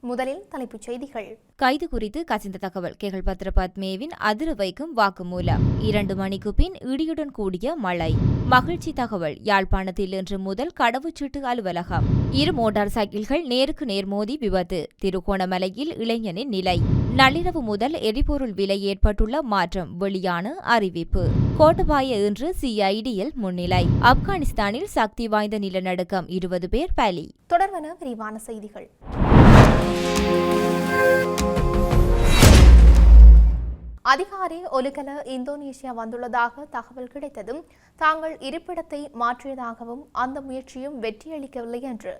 முதலில் தலைப்புச் செய்திகள். கைது குறித்து கசிந்த தகவல். கேகல் பத்ர பத்மேவின் அதிர வைக்கும் வாக்குமூலம். இரண்டு மணிக்கு பின் இடியுடன் கூடிய மழை. மகிழ்ச்சி தகவல். யாழ்ப்பாணத்தில் இன்று முதல் கடவுச்சீட்டு அலுவலகம். இரு மோட்டார் சைக்கிள்கள் நேருக்கு நேர் மோதி விபத்து. திருகோணமலையில் இளைஞனின் நிலை. நள்ளிரவு முதல் எரிபொருள் விலை ஏற்பட்டுள்ள மாற்றம். வெளியான அறிவிப்பு. கோட்டபாய இன்று சிஐடியில் முன்னிலை. ஆப்கானிஸ்தானில் சக்தி வாய்ந்த நிலநடுக்கம். இருபது பேர் பலி. தொடர்வன விரிவான செய்திகள். அதிகாரி ஒலுகல இந்தோனேசியா வந்துள்ளதாக தகவல் கிடைத்ததும் தாங்கள் இருப்பிடத்தை மாற்றியதாகவும் அந்த முயற்சியும் வெற்றியளிக்கவில்லை என்று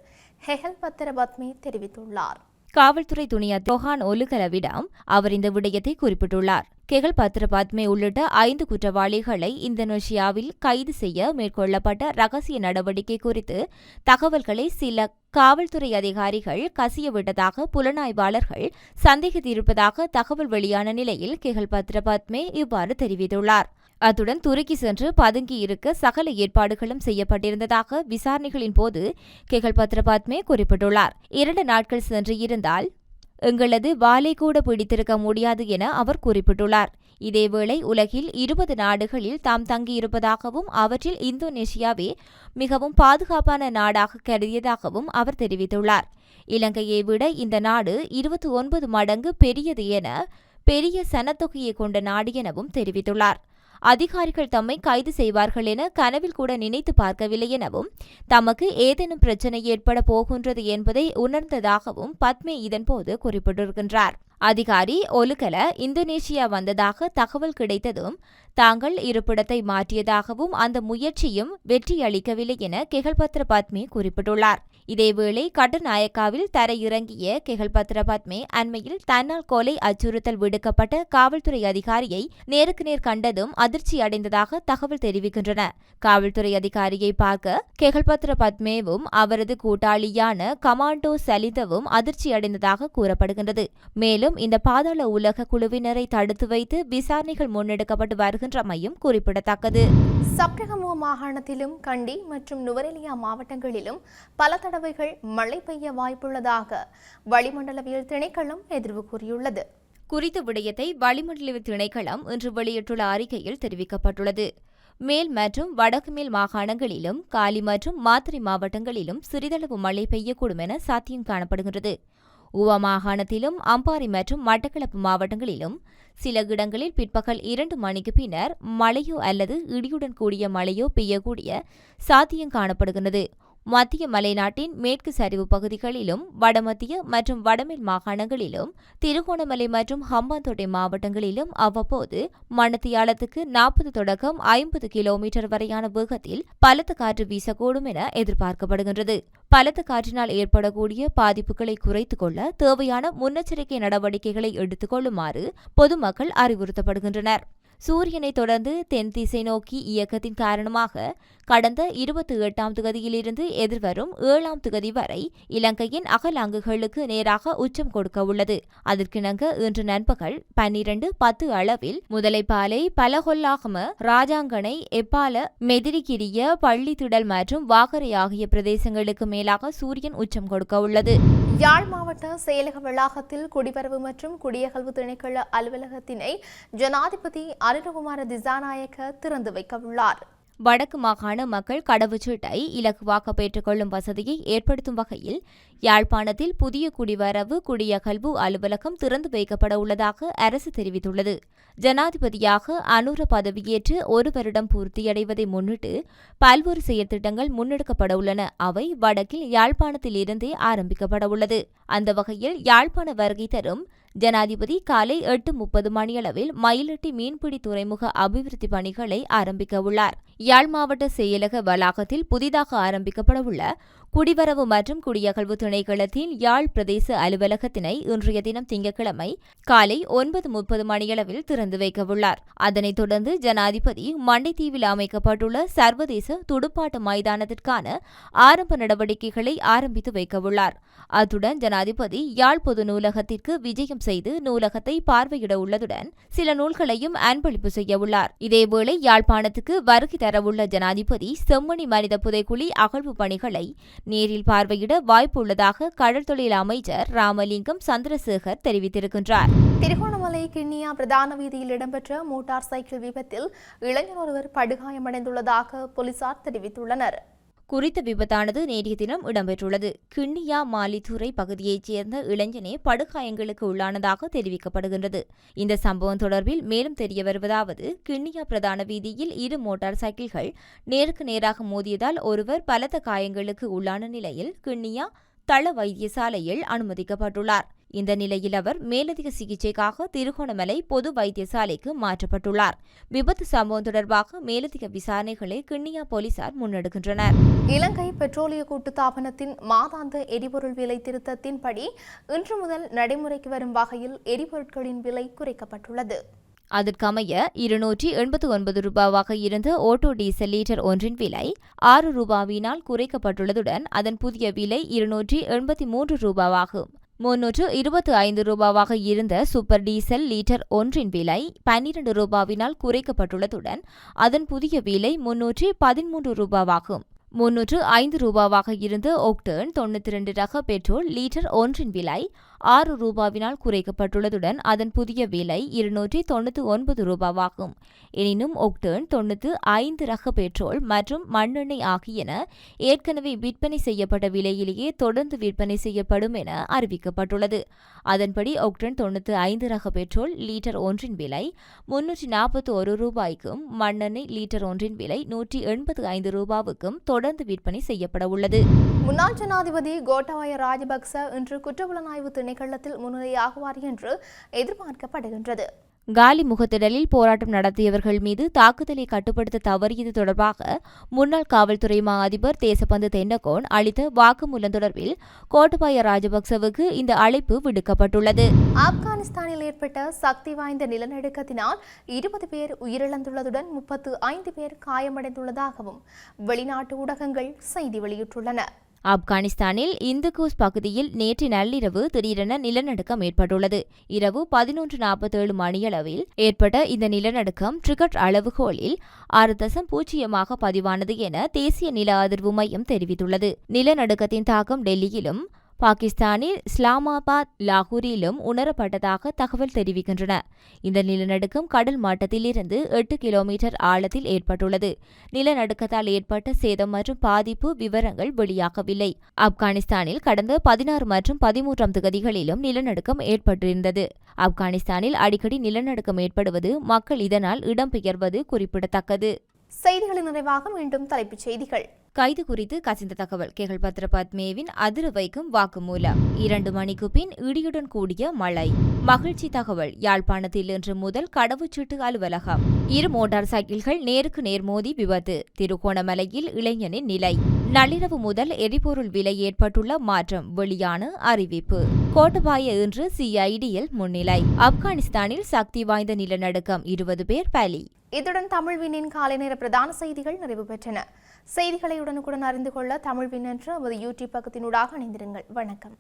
ஹெஹல் பத்திரபத்மி தெரிவித்துள்ளார். காவல்துறை துணையா ரோஹான் ஒலுகலவிடம் அவர் இந்த விடயத்தை குறிப்பிட்டுள்ளார். கெகல் உள்ளிட்ட ஐந்து குற்றவாளிகளை இந்தோனேஷியாவில் கைது செய்ய மேற்கொள்ளப்பட்ட ரகசிய நடவடிக்கை குறித்து தகவல்களை சில காவல்துறை அதிகாரிகள் கசியவிட்டதாக புலனாய்வாளர்கள் சந்தேகித்திருப்பதாக தகவல் வெளியான நிலையில் கெகல் பத்ரபாத்மே இவ்வாறு தெரிவித்துள்ளார். அத்துடன் துருக்கி சென்று பதுங்கியிருக்க சகல ஏற்பாடுகளும் செய்யப்பட்டிருந்ததாக விசாரணைகளின் போது கெகல் பத்ரபாத்மே குறிப்பிட்டுள்ளார். இரண்டு நாட்கள் சென்று இருந்தால் எங்களது வாலை கூட பிடித்திருக்க முடியாது என அவர் குறிப்பிட்டுள்ளார். இதேவேளை உலகில் இருபது நாடுகளில் தாம் தங்கியிருப்பதாகவும் அவற்றில் இந்தோனேஷியாவே மிகவும் பாதுகாப்பான நாடாக கருதியதாகவும் அவர் தெரிவித்துள்ளார். இலங்கையை விட இந்த நாடு இருபத்தி ஒன்பது மடங்கு பெரியது என பெரிய சனத்தொகையை கொண்ட நாடு எனவும் தெரிவித்துள்ளார். அதிகாரிகள் தம்மை கைது செய்வார்கள் என கனவில் கூட நினைத்து பார்க்கவில்லை எனவும் தமக்கு ஏதேனும் பிரச்சனை ஏற்பட போகின்றது என்பதை உணர்ந்ததாகவும் பத்மே இதன்போது குறிப்பிட்டிருக்கின்றார். அதிகாரி ஒலுகல இந்தோனேஷியா வந்ததாக தகவல் கிடைத்ததும் தாங்கள் இருப்பிடத்தை மாற்றியதாகவும் அந்த முயற்சியும் வெற்றியளிக்கவில்லை என கெகல்பத்ர பத்மே குறிப்பிட்டுள்ளார். இதேவேளை கட்டுநாயக்காவில் தரையிறங்கிய கெகல்பத்ர பத்மே அண்மையில் தன்னால் கொலை அச்சுறுத்தல் விடுக்கப்பட்ட காவல்துறை அதிகாரியை நேருக்கு நேர் கண்டதும் அதிர்ச்சி அடைந்ததாக தகவல் தெரிவிக்கின்றன. காவல்துறை அதிகாரியை பார்க்க கெகல்பத்ர பத்மேவும் அவரது கூட்டாளியான கமாண்டோ சலிதவும் அதிர்ச்சி அடைந்ததாக கூறப்படுகின்றது. மேலும் இந்த பாதாள உலக குழுவினரை தடுத்து வைத்து விசாரணைகள் முன்னெடுக்கப்பட்டு வருகின்றமையும் குறிப்பிடத்தக்கது. சப்ரகமுவ மாகாணத்திலும் கண்டி மற்றும் நுவரெலியா மாவட்டங்களிலும் பல தடவைகள் மழை பெய்ய வாய்ப்புள்ளதாக வளிமண்டலவியல் திணைக்களம் எதிர்வு கூறியுள்ளது. குறித்த விடயத்தை வளிமண்டல திணைக்களம் இன்று வெளியிட்டுள்ள அறிக்கையில் தெரிவிக்கப்பட்டுள்ளது. மேல் மற்றும் வடக்கு மேல் மாகாணங்களிலும் காலி மற்றும் மாத்திரை மாவட்டங்களிலும் சிறிதளவு மழை பெய்யக்கூடும் என சாத்தியம் காணப்படுகின்றது. உவ மாகாணத்திலும் அம்பாறை மற்றும் மட்டக்களப்பு மாவட்டங்களிலும் சில இடங்களில் பிற்பகல் இரண்டு மணிக்கு பின்னர் மழையோ அல்லது இடியுடன் கூடிய மழையோ பெய்யக்கூடிய சாத்தியம் காணப்படுகிறது மத்திய மலைநாட்டின் மேற்கு சரிவு பகுதிகளிலும் வடமத்திய மற்றும் வடமேல் மாகாணங்களிலும் திருகோணமலை மற்றும் ஹம்பாந்தோட்டை மாவட்டங்களிலும் அவ்வப்போது மணத்தியாலத்துக்கு நாற்பது தொடக்கம் ஐம்பது கிலோமீட்டர் வரையான வேகத்தில் பலத்த காற்று வீசக்கூடும் என எதிர்பார்க்கப்படுகின்றது. பலத்த காற்றினால் ஏற்படக்கூடிய பாதிப்புகளை குறைத்துக் கொள்ள தேவையான முன்னெச்சரிக்கை நடவடிக்கைகளை எடுத்துக் கொள்ளுமாறு பொதுமக்கள் அறிவுறுத்தப்படுகின்றனர். சூரியனை தொடர்ந்து தென் திசை நோக்கி இயக்கத்தின் காரணமாக கடந்த இருபத்தி எட்டாம் திகதியிலிருந்து எதிர்வரும் ஏழாம் திகதி வரை இலங்கையின் அகலாங்குகளுக்கு நேராக உச்சம் கொடுக்க உள்ளது. அதற்கிணங்க இன்று நண்பகல் பன்னிரண்டு பத்து அளவில் முதலைப்பாலை பலகொல்லாகம ராஜாங்கனை எப்பால மெதிரிகிரிய பள்ளித்திடல் மற்றும் வாகரை ஆகிய பிரதேசங்களுக்கு மேலாக சூரியன் உச்சம் கொடுக்க உள்ளது. யாழ் மாவட்ட செயலக வளாகத்தில் குடிவரவு மற்றும் குடியகல்வு திணைக்கள அலுவலகத்தினை ஜனாதிபதி அருணகுமார திசாநாயக்க திறந்து வைக்க உள்ளார். வடக்கு மாகாண மக்கள் கடவுச்சீட்டை இலகுவாக பெற்றுக்கொள்ளும் வசதியை ஏற்படுத்தும் வகையில் யாழ்ப்பாணத்தில் புதிய குடிவரவு குடியகல்வு அலுவலகம் திறந்து வைக்கப்பட உள்ளதாக அரசு தெரிவித்துள்ளது. ஜனாதிபதியாக அனுர பதவியேற்று ஒரு வருடம் பூர்த்தியடைவதை முன்னிட்டு பல்வேறு செயற்திட்டங்கள் முன்னெடுக்கப்பட உள்ளன. அவை வடக்கில் யாழ்ப்பாணத்தில் இருந்தே ஆரம்பிக்கப்பட உள்ளது. அந்த வகையில் யாழ்ப்பாண வருகை தரும் ஜனாதிபதி காலை எட்டு முப்பது மணியளவில் மயிலட்டி மீன்பிடி துறைமுக அபிவிருத்தி பணிகளை ஆரம்பிக்க உள்ளார். யாழ் மாவட்ட செயலக வளாகத்தில் புதிதாக ஆரம்பிக்கப்படவுள்ள குடிவரவு மற்றும் குடியகழ்வு திணைக்களத்தின் யாழ் பிரதேச அலுவலகத்தினை இன்றைய தினம் திங்கட்கிழமை காலை ஒன்பது முப்பது மணியளவில் திறந்து வைக்கவுள்ளார். அதனைத் தொடர்ந்து ஜனாதிபதி மண்டைத்தீவில் அமைக்கப்பட்டுள்ள சர்வதேச துடுப்பாட்ட மைதானத்திற்கான ஆரம்ப நடவடிக்கைகளை ஆரம்பித்து வைக்கவுள்ளார். அத்துடன் ஜனாதிபதி யாழ் பொது நூலகத்திற்கு விஜயம் செய்து நூலகத்தை பார்வையிட உள்ளதுடன் சில நூல்களையும் அன்பளிப்பு செய்யவுள்ளார். இதேவேளை யாழ்ப்பாணத்துக்கு வருகை தரவுள்ள ஜனாதிபதி செம்மணி மனித புதைக்குழி அகழ்வு பணிகளை நேரில் பார்வையிட வாய்ப்புள்ளதாக கடல் தொழில் அமைச்சர் ராமலிங்கம் சந்திரசேகர் தெரிவித்திருக்கின்றார். திருகோணமலை கிண்ணியா பிரதான வீதியில் இடம்பெற்ற மோட்டார் சைக்கிள் விபத்தில் இளைஞர் ஒருவர் படுகாயமடைந்துள்ளதாக போலீசார் தெரிவித்துள்ளனர். குறித்த விபத்தானது நேற்றைய தினம் இடம்பெற்றுள்ளது. கிண்ணியா மாலித்துறை பகுதியைச் சேர்ந்த இளைஞனே படுகாயங்களுக்கு உள்ளானதாக தெரிவிக்கப்படுகின்றது. இந்த சம்பவம் தொடர்பில் மேலும் தெரிய வருவதாவது கிண்ணியா பிரதான வீதியில் இரு மோட்டார் சைக்கிள்கள் நேருக்கு நேராக மோதியதால் ஒருவர் பலத்த காயங்களுக்கு உள்ளான நிலையில் கிண்ணியா தள வைத்தியசாலையில் அனுமதிக்கப்பட்டுள்ளார். இந்த நிலையில் அவர் மேலதிக சிகிச்சைக்காக திருகோணமலை பொது வைத்தியசாலைக்கு மாற்றப்பட்டுள்ளார். விபத்து சம்பவம் தொடர்பாக மேலதிக விசாரணைகளை கிண்ணியா போலீசார் முன்னெடுக்கின்றனர். இலங்கை பெட்ரோலிய கூட்டுத்தாபனத்தின் மாதாந்த எரிபொருள் விலை திருத்தத்தின்படி இன்று முதல் நடைமுறைக்கு வரும் வகையில் எரிபொருட்களின் விலை குறைக்கப்பட்டுள்ளது. அதற்கமைய இருநூற்றி எண்பத்து ஒன்பது ரூபாவாக இருந்த ஓட்டோ டீசல் லீட்டர் ஒன்றின் விலை ஆறு ரூபாவினால் குறைக்கப்பட்டுள்ளதுடன் அதன் புதிய விலை இருநூற்றி எண்பத்தி மூன்று ரூபாவாகும். முன்னூற்று இருபத்தி ஐந்து ரூபாவாக இருந்த சூப்பர் டீசல் லீட்டர் ஒன்றின் விலை பன்னிரண்டு ரூபாவினால் குறைக்கப்பட்டுள்ளதுடன் அதன் புதிய விலை முன்னூற்றி பதிமூன்று ரூபாவாகும். முன்னூற்று ஐந்து ரூபாவாக இருந்த ஒக்டேன் தொண்ணூற்றி இரண்டு ரக பெட்ரோல் லீட்டர் ஒன்றின் விலை ஆறு ரூபாவினால் குறைக்கப்பட்டுள்ளதுடன் அதன் புதிய விலை இருநூற்றி தொண்ணூற்றி ஒன்பது ரூபாவாகும். எனினும் ஒக்டேன் தொண்ணூற்று ஐந்து ரக பெட்ரோல் மற்றும் மண்ணெண்ணெய் ஆகியன ஏற்கனவே விற்பனை செய்யப்பட்ட விலையிலேயே தொடர்ந்து விற்பனை செய்யப்படும் என அறிவிக்கப்பட்டுள்ளது. அதன்படி ஒக்டேன் தொண்ணூற்று ஐந்து ரக பெட்ரோல் லீட்டர் ஒன்றின் விலை முன்னூற்றி நாற்பத்தி ஒரு ரூபாய்க்கும் மண்ணெண்ணெய் லீட்டர் ஒன்றின் விலை நூற்றி எண்பத்து ஐந்து ரூபாவுக்கும் தொடர்ந்து விற்பனை செய்யப்பட உள்ளது முன்னாள் ஜனாதிபதி கோட்டாபய ராஜபக்ச இன்று குற்றப்புலனாய்வு திணைக்களத்தில் முன்னிலையாகுவார் என்று எதிர்பார்க்கப்படுகின்றது. காலி முகத்திடலில் போராட்டம் நடத்தியவர்கள் மீது தாக்குதலை கட்டுப்படுத்த தவறியது தொடர்பாக முன்னாள் காவல்துறை மா அதிபர் தேசபந்து தென்னகோன் அளித்த வாக்குமூலம் தொடர்பில் கோட்டபாய ராஜபக்சவுக்கு இந்த அழைப்பு விடுக்கப்பட்டுள்ளது. ஆப்கானிஸ்தானில் ஏற்பட்ட சக்தி வாய்ந்த நிலநடுக்கத்தினால் இருபது பேர் உயிரிழந்துள்ளதுடன் முப்பத்து ஐந்து பேர் காயமடைந்துள்ளதாகவும் வெளிநாட்டு ஊடகங்கள் செய்தி வெளியிட்டுள்ளன. ஆப்கானிஸ்தானில் இந்துகூஸ் பகுதியில் நேற்று நள்ளிரவு திடீரென நிலநடுக்கம் ஏற்பட்டுள்ளது. இரவு பதினொன்று நாற்பத்தேழு மணியளவில் ஏற்பட்ட இந்த நிலநடுக்கம் ட்ரிகட் அளவுகோலில் ஆறு தசம் பூஜ்ஜியமாக பதிவானது என தேசிய நில அதிர்வு மையம் தெரிவித்துள்ளது. நிலநடுக்கத்தின் தாக்கம் டெல்லியிலும் பாகிஸ்தானில் இஸ்லாமாபாத் லாகூரிலும் உணரப்பட்டதாக தகவல் தெரிவிக்கின்றன. இந்த நிலநடுக்கம் கடல் மட்டத்திலிருந்து எட்டு கிலோமீட்டர் ஆழத்தில் ஏற்பட்டுள்ளது. நிலநடுக்கத்தால் ஏற்பட்ட சேதம் மற்றும் பாதிப்பு விவரங்கள் வெளியாகவில்லை. ஆப்கானிஸ்தானில் கடந்த பதினாறு மற்றும் பதிமூன்றாம் திகதிகளிலும் நிலநடுக்கம் ஏற்பட்டிருந்தது. ஆப்கானிஸ்தானில் அடிக்கடி நிலநடுக்கம் ஏற்படுவது மக்கள் இதனால் இடம்பெயர்வது குறிப்பிடத்தக்கது. செய்திகளின் நிறைவாக மீண்டும் தலைப்புச் செய்திகள். கைது குறித்து கசிந்த தகவல். கேகல் பத்ர பத்மேவின் அதிர வைக்கும் வாக்குமூலம். இரண்டு மணிக்கு பின் இடியுடன் கூடிய மழை. மகிழ்ச்சி தகவல். யாழ்ப்பாணத்தில் இன்று முதல் கடவுச்சீட்டு அலுவலகம். இரு மோட்டார் சைக்கிள்கள் நேருக்கு நேர் மோதி விபத்து. திருகோணமலையில் இளைஞனின் நிலை. நள்ளிரவு முதல் எரிபொருள் விலை ஏற்பட்டுள்ள மாற்றம். வெளியான அறிவிப்பு. கோட்டபாய இன்று சிஐடியில் முன்னிலை. ஆப்கானிஸ்தானில் சக்தி வாய்ந்த நிலநடுக்கம். இருபது பேர் பலி. இத்துடன் தமிழ்வினின் காலை நேர பிரதான செய்திகள் நிறைவு பெற்றன. செய்திகளை உடனுக்குடன் அறிந்து கொள்ள தமிழ் என்ற நமது யூடியூப் பக்கத்தினூடாக இணைந்திருங்கள். வணக்கம்.